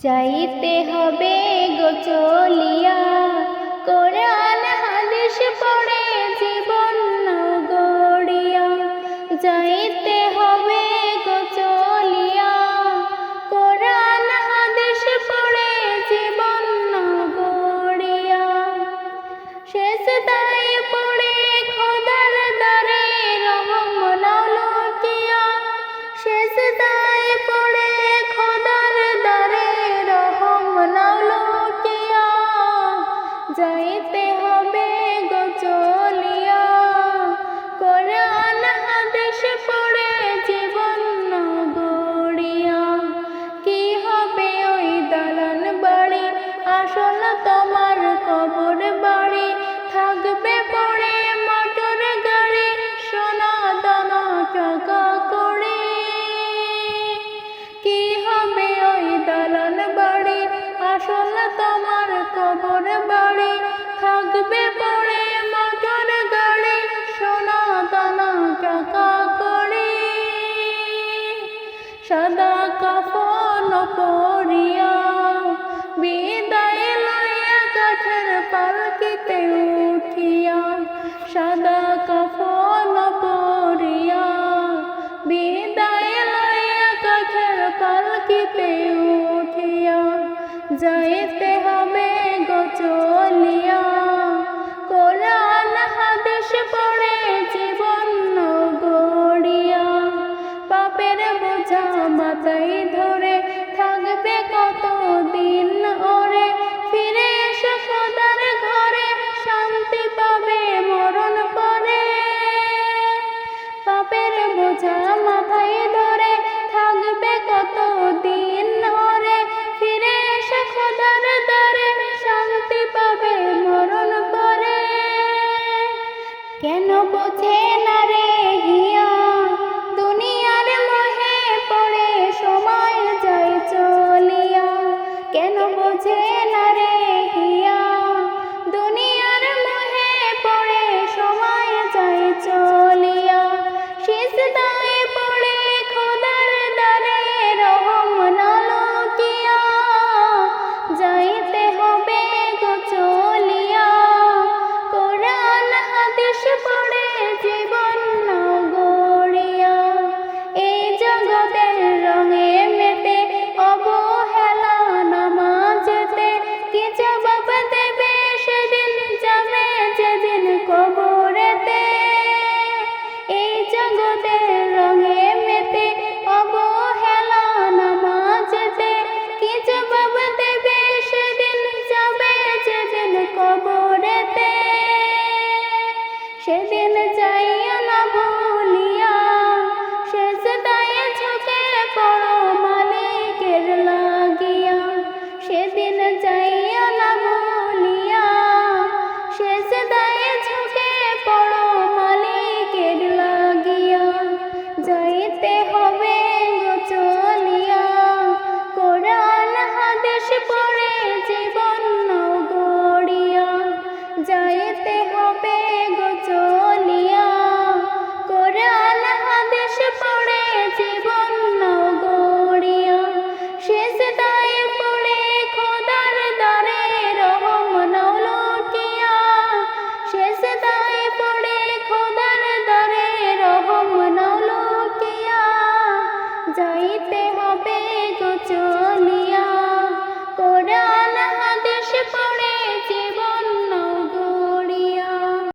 যাইতে হবে গো চলিয়া। কোরআন হাদিস পড়ে তোমার কবর বাড়ি থাকবে পড়ে যাইতে হবে গো চলিয়া। কোরআন হাদিস পড়ে জীবন গড়িয়া। পাপের বোঝা মাথায় বুঝে